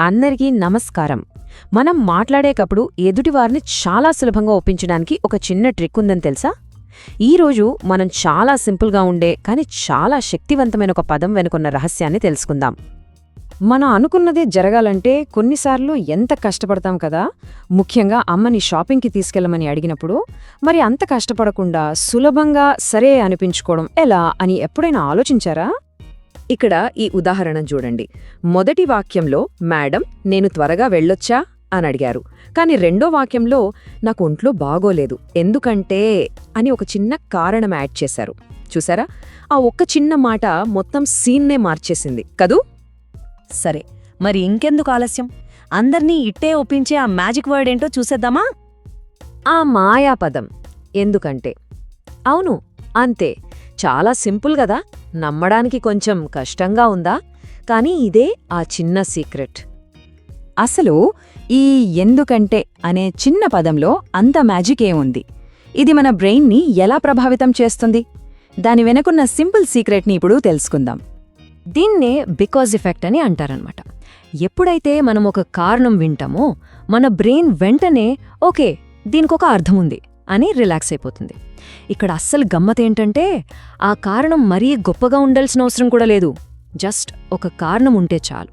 అందరికీ నమస్కారం. మనం మాట్లాడేటప్పుడు ఎదుటివారిని చాలా సులభంగా ఒప్పించడానికి ఒక చిన్న ట్రిక్ ఉందని తెలుసా? ఈరోజు మనం చాలా సింపుల్గా ఉండే కానీ చాలా శక్తివంతమైన ఒక పదం వెనుకున్న రహస్యాన్ని తెలుసుకుందాం. మనం అనుకున్నదే జరగాలంటే కొన్నిసార్లు ఎంత కష్టపడతాం కదా? ముఖ్యంగా అమ్మని షాపింగ్కి తీసుకెళ్ళమని అడిగినప్పుడు మరి అంత కష్టపడకుండా సులభంగా సరే అనిపించుకోవడం ఎలా అని ఎప్పుడైనా ఆలోచించారా? ఇక్కడ ఈ ఉదాహరణ చూడండి. మొదటి వాక్యంలో మేడం నేను త్వరగా వెళ్ళొచ్చా? అని అడిగారు. కాని రెండో వాక్యంలో నాకు ఒంట్లో బాగోలేదు. ఎందుకంటే అని ఒక చిన్న కారణం యాడ్ చేశారు. చూసారా? ఆ ఒక్క చిన్న మాట మొత్తం సీన్నే మార్చేసింది. కదూ? సరే మరి ఇంకెందుకు ఆలస్యం? అందర్నీ ఇట్టే ఒప్పించే ఆ మ్యాజిక్ వర్డ్ ఏంటో చూసేద్దామా? ఆ మాయాపదం. ఎందుకంటే? అవును అంతే. చాలా సింపుల్ గదా నమ్మడానికి కొంచెం కష్టంగా ఉందా? కానీ ఇదే ఆ చిన్న సీక్రెట్. అసలు ఈ ఎందుకంటే అనే చిన్న పదంలో అంత మ్యాజిక్ ఏముంది ఇది మన బ్రెయిన్ని ఎలా ప్రభావితం చేస్తుంది? దాని వెనకున్న సింపుల్ సీక్రెట్ని ఇప్పుడు తెలుసుకుందాం. దీన్నే బికాజ్ ఎఫెక్ట్ అని అంటారనమాట ఎప్పుడైతే మనం ఒక కారణం వింటామో మన బ్రెయిన్ వెంటనే ఓకే దీనికొక అర్థం ఉంది అని రిలాక్స్ అయిపోతుంది. ఇక్కడ అస్సలు గమ్మతేంటంటే ఆ కారణం మరీ గొప్పగా ఉండాల్సిన అవసరం కూడా లేదు. జస్ట్ ఒక కారణం ఉంటే చాలు.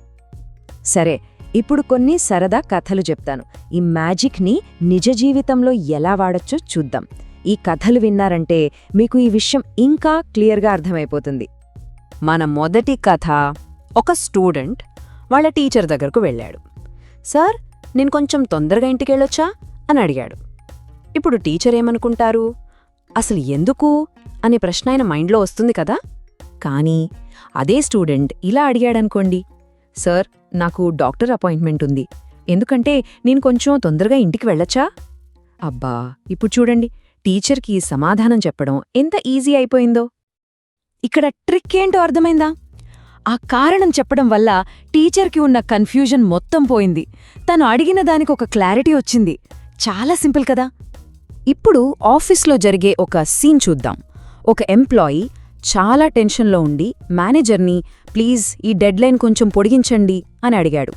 సరే ఇప్పుడు కొన్ని సరదా కథలు చెప్తాను. ఈ మ్యాజిక్ని నిజ జీవితంలో ఎలా వాడచ్చో చూద్దాం. ఈ కథలు విన్నారంటే మీకు ఈ విషయం ఇంకా క్లియర్గా అర్థమైపోతుంది. మన మొదటి కథ ఒక స్టూడెంట్ వాళ్ళ టీచర్ దగ్గరకు వెళ్ళాడు. సార్ నేను కొంచెం తొందరగా ఇంటికెళ్ళొచ్చా? అని అడిగాడు. ఇప్పుడు టీచర్ ఏమనుకుంటారు? అసలు ఎందుకు? అనే ప్రశ్న ఆయన మైండ్లో వస్తుంది కదా? కానీ అదే స్టూడెంట్ ఇలా అడిగాడనుకోండి సార్ నాకు డాక్టర్ అపాయింట్మెంట్ ఉంది. ఎందుకంటే నేను కొంచెం తొందరగా ఇంటికి వెళ్ళచ్చా? అబ్బా ఇప్పుడు చూడండి టీచర్కి సమాధానం చెప్పడం ఎంత ఈజీ అయిపోయిందో. ఇక్కడ ట్రిక్ ఏంటో అర్థమైందా? ఆ కారణం చెప్పడం వల్ల టీచర్కి ఉన్న కన్ఫ్యూజన్ మొత్తం పోయింది. తను అడిగిన దానికి ఒక క్లారిటీ వచ్చింది. చాలా సింపుల్ కదా? ఇప్పుడు ఆఫీస్లో జరిగే ఒక సీన్ చూద్దాం. ఒక ఎంప్లాయీ చాలా టెన్షన్లో ఉండి మేనేజర్ని ప్లీజ్ ఈ డెడ్లైన్ కొంచెం పొడిగించండి అని అడిగాడు.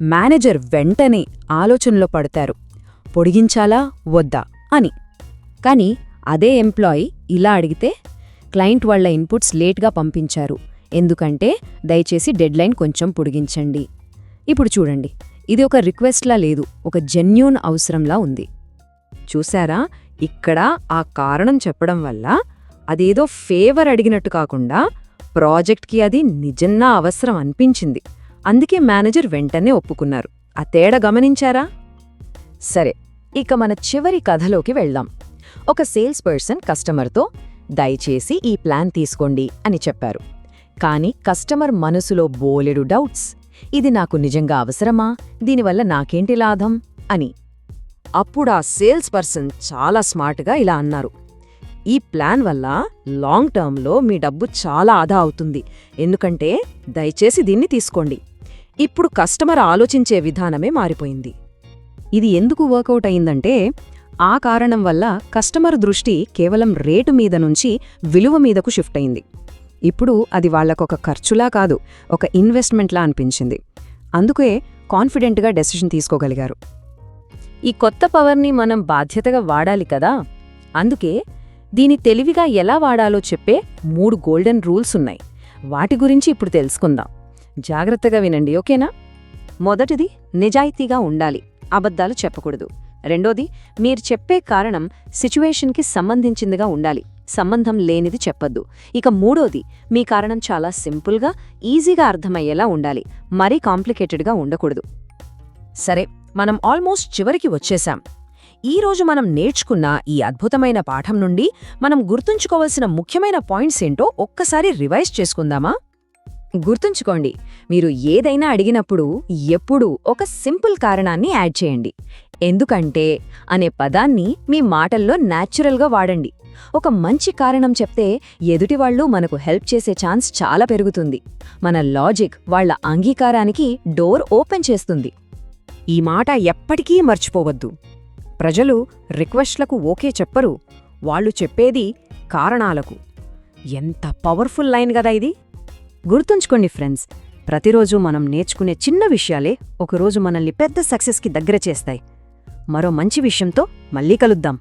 మేనేజర్ వెంటనే ఆలోచనలో పడతారు. పొడిగించాలా? వద్దా? అని. కానీ అదే ఎంప్లాయీ ఇలా అడిగితే క్లయింట్ వాళ్ళ ఇన్పుట్స్ లేట్గా పంపించారు. ఎందుకంటే దయచేసి డెడ్లైన్ కొంచెం పొడిగించండి. ఇప్పుడు చూడండి. ఇది ఒక రిక్వెస్ట్లా లేదు. ఒక జెన్యూన్ అవసరంలా ఉంది. చూశారా? ఇక్కడ ఆ కారణం చెప్పడం వల్ల అదేదో ఫేవర్ అడిగినట్టు కాకుండా ప్రాజెక్ట్కి అది నిజంగా అవసరం అనిపించింది. అందుకే మేనేజర్ వెంటనే ఒప్పుకున్నారు. ఆ తేడా గమనించారా? సరే ఇక మన చివరి కథలోకి వెళ్దాం. ఒక సేల్స్ పర్సన్ కస్టమర్తో దయచేసి ఈ ప్లాన్ తీసుకోండి అని చెప్పారు. కాని కస్టమర్ మనసులో బోలెడు డౌట్స్. ఇది నాకు నిజంగా అవసరమా? దీనివల్ల నాకేంటి లాభం? అని అప్పుడు ఆ సేల్స్ పర్సన్ చాలా స్మార్ట్గా ఇలా అన్నారు. ఈ ప్లాన్ వల్ల లాంగ్ టర్మ్లో మీ డబ్బు చాలా ఆదా అవుతుంది. ఎందుకంటే దయచేసి దీన్ని తీసుకోండి. ఇప్పుడు కస్టమర్ ఆలోచించే విధానమే మారిపోయింది. ఇది ఎందుకు వర్కౌట్ అయిందంటే ఆ కారణం వల్ల కస్టమర్ దృష్టి కేవలం రేటు మీద నుంచి విలువ మీదకు షిఫ్ట్ అయింది. ఇప్పుడు అది వాళ్ళకొక ఖర్చులా కాదు ఒక ఇన్వెస్ట్మెంట్లా అనిపించింది. అందుకే కాన్ఫిడెంట్గా డెసిషన్ తీసుకోగలిగారు. ఈ కొత్త పవర్ని మనం బాధ్యతగా వాడాలి కదా? అందుకే దీని తెలివిగా ఎలా వాడాలో చెప్పే మూడు గోల్డెన్ రూల్స్ ఉన్నాయి. వాటి గురించి ఇప్పుడు తెలుసుకుందాం. జాగ్రత్తగా వినండి ఓకేనా? మొదటిది నిజాయితీగా ఉండాలి. అబద్ధాలు చెప్పకూడదు. రెండోది మీరు చెప్పే కారణం సిచ్యువేషన్కి సంబంధించిందిగా ఉండాలి. సంబంధం లేనిది చెప్పొద్దు. ఇక మూడోది మీ కారణం చాలా సింపుల్గా ఈజీగా అర్థమయ్యేలా ఉండాలి. మరీ కాంప్లికేటెడ్గా ఉండకూడదు. సరే మనం ఆల్మోస్ట్ చివరికి వచ్చేశాం. ఈరోజు మనం నేర్చుకున్న ఈ అద్భుతమైన పాఠం నుండి మనం గుర్తుంచుకోవలసిన ముఖ్యమైన పాయింట్స్ ఏంటో ఒక్కసారి రివైజ్ చేసుకుందామా? గుర్తుంచుకోండి మీరు ఏదైనా అడిగినప్పుడు ఎప్పుడూ ఒక సింపుల్ కారణాన్ని యాడ్ చేయండి. ఎందుకంటే అనే పదాన్ని మీ మాటల్లో న్యాచురల్గా వాడండి. ఒక మంచి కారణం చెప్తే ఎదుటివాళ్ళు మనకు హెల్ప్ చేసే ఛాన్స్ చాలా పెరుగుతుంది. మన లాజిక్ వాళ్ళ అంగీకారానికి డోర్ ఓపెన్ చేస్తుంది. ఈ మాట ఎప్పటికీ మర్చిపోవద్దు. ప్రజలు రిక్వెస్ట్లకు ఓకే చెప్పరు. వాళ్ళు చెప్పేది కారణాలకు. ఎంత పవర్ఫుల్ లైన్ గదా ఇది! గుర్తుంచుకోండి ఫ్రెండ్స్ ప్రతిరోజు మనం నేర్చుకునే చిన్న విషయాలే ఒకరోజు మనల్ని పెద్ద సక్సెస్కి దగ్గర చేస్తాయి. మరో మంచి విషయంతో మళ్ళీ కలుద్దాం.